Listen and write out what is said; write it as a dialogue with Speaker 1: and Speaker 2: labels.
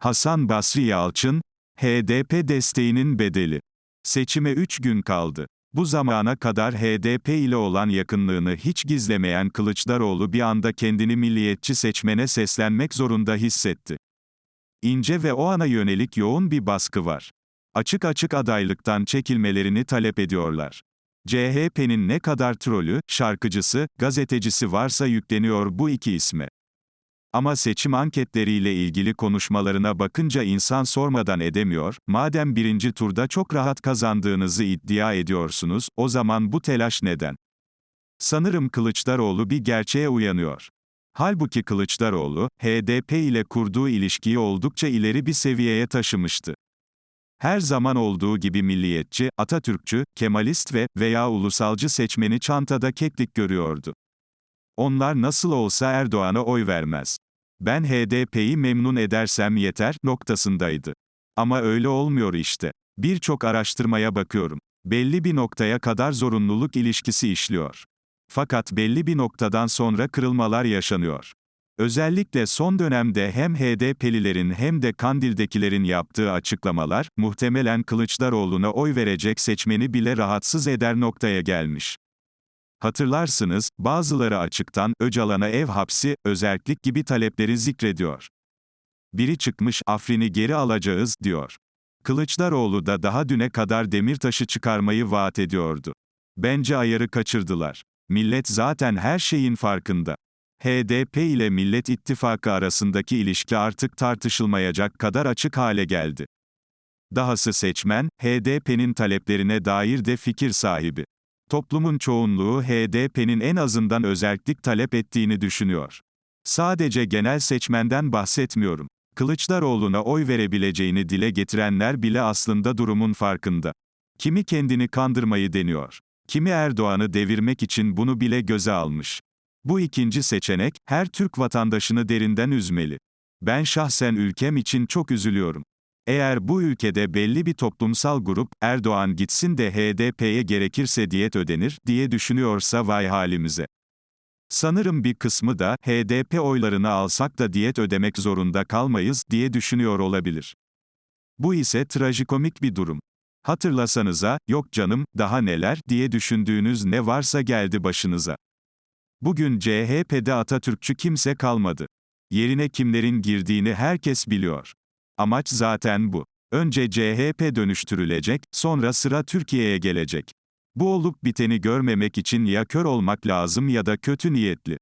Speaker 1: Hasan Basri Yalçın, HDP desteğinin bedeli. Seçime 3 gün kaldı. Bu zamana kadar HDP ile olan yakınlığını hiç gizlemeyen Kılıçdaroğlu bir anda kendini milliyetçi seçmene seslenmek zorunda hissetti. İnce ve o ana yönelik yoğun bir baskı var. Açık açık adaylıktan çekilmelerini talep ediyorlar. CHP'nin ne kadar trolü, şarkıcısı, gazetecisi varsa yükleniyor bu iki isme. Ama seçim anketleriyle ilgili konuşmalarına bakınca insan sormadan edemiyor, madem birinci turda çok rahat kazandığınızı iddia ediyorsunuz, o zaman bu telaş neden? Sanırım Kılıçdaroğlu bir gerçeğe uyanıyor. Halbuki Kılıçdaroğlu, HDP ile kurduğu ilişkiyi oldukça ileri bir seviyeye taşımıştı. Her zaman olduğu gibi milliyetçi, Atatürkçü, Kemalist ve veya ulusalcı seçmeni çantada keklik görüyordu. Onlar nasıl olsa Erdoğan'a oy vermez. Ben HDP'yi memnun edersem yeter noktasındaydı. Ama öyle olmuyor işte. Birçok araştırmaya bakıyorum. Belli bir noktaya kadar zorunluluk ilişkisi işliyor. Fakat belli bir noktadan sonra kırılmalar yaşanıyor. Özellikle son dönemde hem HDP'lilerin hem de Kandil'dekilerin yaptığı açıklamalar, muhtemelen Kılıçdaroğlu'na oy verecek seçmeni bile rahatsız eder noktaya gelmiş. Hatırlarsınız, bazıları açıktan, Öcalan'a ev hapsi, özerklik gibi talepleri zikrediyor. Biri çıkmış, Afrin'i geri alacağız, diyor. Kılıçdaroğlu da daha düne kadar Demirtaş'ı çıkarmayı vaat ediyordu. Bence ayarı kaçırdılar. Millet zaten her şeyin farkında. HDP ile Millet İttifakı arasındaki ilişki artık tartışılmayacak kadar açık hale geldi. Dahası seçmen, HDP'nin taleplerine dair de fikir sahibi. Toplumun çoğunluğu HDP'nin en azından özellik talep ettiğini düşünüyor. Sadece genel seçmenden bahsetmiyorum. Kılıçdaroğlu'na oy verebileceğini dile getirenler bile aslında durumun farkında. Kimi kendini kandırmayı deniyor. Kimi Erdoğan'ı devirmek için bunu bile göze almış. Bu ikinci seçenek, her Türk vatandaşını derinden üzmeli. Ben şahsen ülkem için çok üzülüyorum. Eğer bu ülkede belli bir toplumsal grup, Erdoğan gitsin de HDP'ye gerekirse diyet ödenir, diye düşünüyorsa vay halimize. Sanırım bir kısmı da, HDP oylarını alsak da diyet ödemek zorunda kalmayız, diye düşünüyor olabilir. Bu ise trajikomik bir durum. Hatırlasanıza, yok canım, daha neler, diye düşündüğünüz ne varsa geldi başınıza. Bugün CHP'de Atatürkçü kimse kalmadı. Yerine kimlerin girdiğini herkes biliyor. Amaç zaten bu. Önce CHP dönüştürülecek, sonra sıra Türkiye'ye gelecek. Bu olup biteni görmemek için ya kör olmak lazım ya da kötü niyetli.